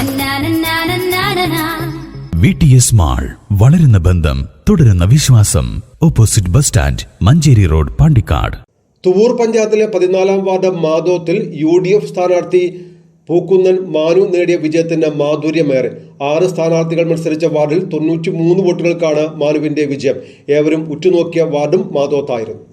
നന്നാനന്നാനന്നാനനാ. V T S mall വളരുന്ന ബന്ധം തുടരുന്ന വിശ്വാസം. Opposite bus stand Manjeri road Pandikkad. Thuvvur പഞ്ചായത്തിലെ പതിനാലാം വാർഡ് മാധോത്തിൽ യു ഡി എഫ് സ്ഥാനാർത്ഥി പൂക്കുന്നൻ മാനു നേടിയ വിജയത്തിന്റെ മാധുര്യമേറെ. ആറ് സ്ഥാനാർത്ഥികൾ മത്സരിച്ച വാർഡിൽ തൊണ്ണൂറ്റി മൂന്ന് വോട്ടുകൾക്കാണ് മാനുവിന്റെ വിജയം. ഏവരും ഉറ്റുനോക്കിയ വാർഡും മാധോത്തായിരുന്നു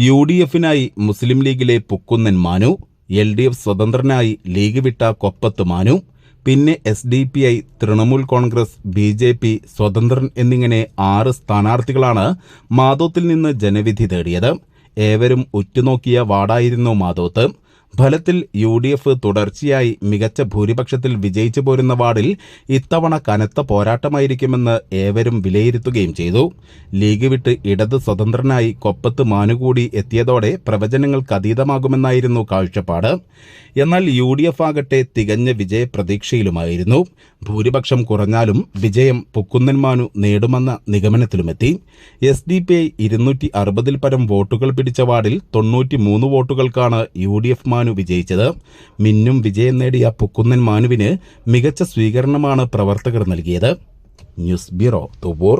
യു ഡി എഫിനായി മുസ്ലിം ലീഗിലെ Pukkunnan Manu L D F സ്വതന്ത്രനായി ലീഗ് വിട്ട കൊപ്പത്ത് മാനു പിന്നെ S D P I Trinamool Congress B J P സ്വതന്ത്രൻ എന്നിങ്ങനെ ആറ് സ്ഥാനാർത്ഥികളാണ് മാധോത്തിൽ നിന്ന് ജനവിധി തേടിയത്. ഏവരും ഉറ്റുനോക്കിയ വാർഡായിരുന്നു മാധോത്ത് ഫലത്തിൽ യു ഡി എഫ് തുടർച്ചയായി മികച്ച ഭൂരിപക്ഷത്തിൽ വിജയിച്ചു പോരുന്ന വാർഡിൽ ഇത്തവണ കനത്ത പോരാട്ടമായിരിക്കുമെന്ന് ഏവരും വിലയിരുത്തുകയും ചെയ്തു. ലീഗ് വിട്ട് ഇടത് സ്വതന്ത്രനായി കൊപ്പത്ത് മാനുകൂടി എത്തിയതോടെ പ്രവചനങ്ങൾക്ക് അതീതമാകുമെന്നായിരുന്നു കാഴ്ചപ്പാട്. എന്നാൽ യു ഡി എഫ് ആകട്ടെ തികഞ്ഞ വിജയപ്രതീക്ഷയിലുമായിരുന്നു ഭൂരിപക്ഷം കുറഞ്ഞാലും വിജയം പുക്കുന്നൻ മാനു നേടുമെന്ന നിഗമനത്തിലുമെത്തി. എസ് ഡി പി ഐ ഇരുന്നൂറ്റി അറുപതിൽ പരം വോട്ടുകൾ പിടിച്ച വാർഡിൽ തൊണ്ണൂറ്റി മൂന്ന് വോട്ടുകൾക്കാണ് യു ഡി എഫ് മാനു വിജയിച്ചത്. മിന്നും വിജയം നേടിയ പുക്കുന്നൻ മാനുവിന് മികച്ച സ്വീകരണമാണ് പ്രവർത്തകർ നൽകിയത്. News bureau Thuvur